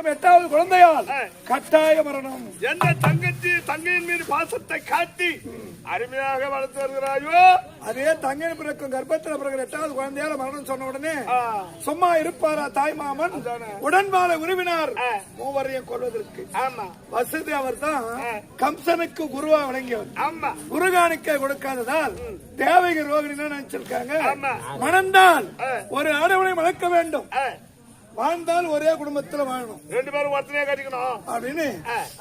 இருக்கும் எட்டாவது குழந்தையால் கட்டாய மரணம். எந்த தங்கச்சி தங்கையின் மீது பாசத்தை காட்டி அருமையாக வளர்த்து வருகிறாயோ? அதே தங்கை பிறக்கும் கர்ப்பத்தில் பிறகு எட்டாவது குழந்தையால மரணம் சொன்ன உடனே சும்மா இருப்பாரா தாய் மாமன்? உடன்பால உருவினார். மூவரையும் கொள்வதற்கு ஆமா. வசதி அவர் தான் கம்சனுக்கு குருவா விளங்கியவர் ஆமா. குருகாணிக்கை கொடுக்காததால் தேவகி ரோகிணி நினைச்சிருக்காங்க. மணந்தால் ஒரு ஆடவனை வளர்க்க வேண்டும். வாழ்ந்தால் ஒரே குடும்பத்துல வாழணும். ரெண்டு பேரும் ஒருத்தனையே கட்டிக்கணும். அப்படின்னு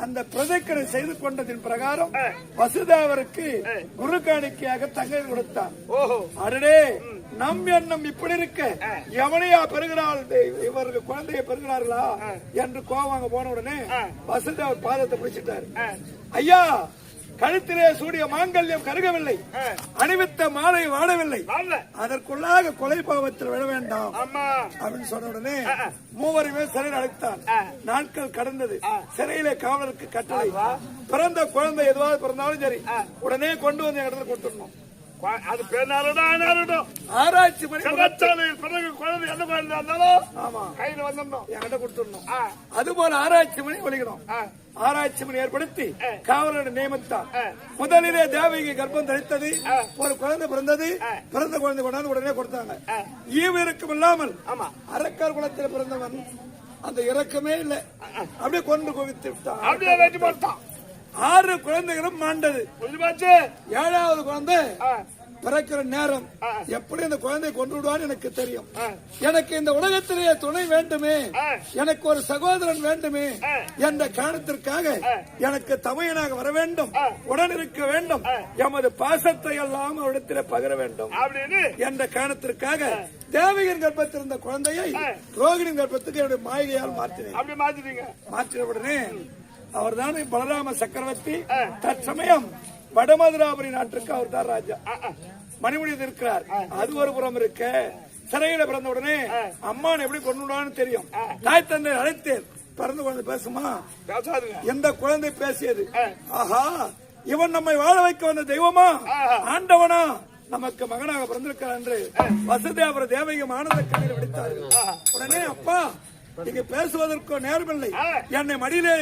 அந்த பிரதிக்கடை செய்து கொண்டதின் பிரகாரம் வசுதாவருக்கு குரு காணிக்கையாக தங்கை கொடுத்தார் அடடே நம் எண்ணம் இப்படி இருக்க. எவனையா பெறுகிறாள் இவருக்கு குழந்தையை பெறுகிறார்களா என்று கோவம் அங்க போன உடனே வசுதேவர் பாதத்தை பிடிச்சிட்டாரு. ஐயா கழுத்திலே சூடிய மாங்கல்யம் கருகவில்லை. அணிவித்த மாலை வாடவில்லை. அதற்குள்ளாக கொலை பாவத்தில் விழ வேண்டாம். அப்படின்னு சொன்ன உடனே மூவருமே சிறையில் அழைத்தார் நாட்கள் கடந்தது. சிறையிலே காவலருக்கு கட்டளை. பிறந்த குழந்தை எதுவாவது பிறந்தாலும் சரி உடனே கொண்டு வந்து இடத்துல கொடுத்துடணும். அது ஆராய்ச்சி பண்ணி பிறகு குழந்தை இருந்தாலும் ஆமா. கையில வந்துடணும் என்கிட்ட கொடுத்துடணும். அது போல ஆராய்ச்சி மணி ஒழிக்கணும். ஆராய்ச்சி மணி ஏற்படுத்தி காவலரை நியமித்தார். முதலிலே தேவகி கர்ப்பம் தரித்தது. ஒரு குழந்தை பிறந்தது. பிறந்த குழந்தை கொண்டாந்து உடனே கொடுத்தாங்க. ஈவு இருக்கும் இல்லாமல் ஆமா. அரக்கர் குலத்தில் பிறந்தவன் அந்த இறக்கமே இல்லை. அப்படியே கொண்டு குவித்து விட்டான். அப்படியே வெட்டி போட்டான். ஆறு குழந்தைகளும் மாண்டது. ஏழாவது குழந்தை பிறக்கிற நேரம் எப்படி அந்த குழந்தை கொண்டு விடுவான்னு எனக்கு தெரியும். எனக்கு இந்த உலகத்திலேயே துணை வேண்டுமே. எனக்கு ஒரு சகோதரன் வேண்டுமே. என்ற காரணத்திற்காக எனக்கு தமையனாக வர வேண்டும். உடன் இருக்க வேண்டும். எமது பாசத்தை எல்லாம் அவரிடத்திலே பகிர வேண்டும். என்ற காரணத்திற்காக தேவகியின் கர்ப்பத்தில் இருந்த குழந்தையை ரோகிணியின் கர்ப்பத்துக்கு என்னுடைய மாளிகையால் மாற்றினேன். மாற்றின உடனே அவர்தான் பலராம சக்கரவர்த்தி தற்சமயம் வடமதுராபுரி நாட்டுக்கு அவர் தான் ராஜா. மணிமுடியில் இருக்கிறார். அது ஒரு புறம் இருக்க. சிறையில பிறந்த உடனே அம்மான் எப்படி கொண்டுடான்னு தெரியும். தாய் தந்தை அழைத்தேன். பிறந்த குழந்தை பேசுமா? எந்த குழந்தை பேசியது? ஆஹா இவன் நம்மை வாழ வைக்க வந்த தெய்வமா? ஆண்டவனா? நமக்கு மகனாக பிறந்திருக்கிறார் என்று வசுதேவர தேவகம் ஆனந்த கண்ணீர் விடுத்தார்கள். உடனே அப்பா நீங்க பேசுவதற்கோ நேரமில்லை. என்னை மடியிலே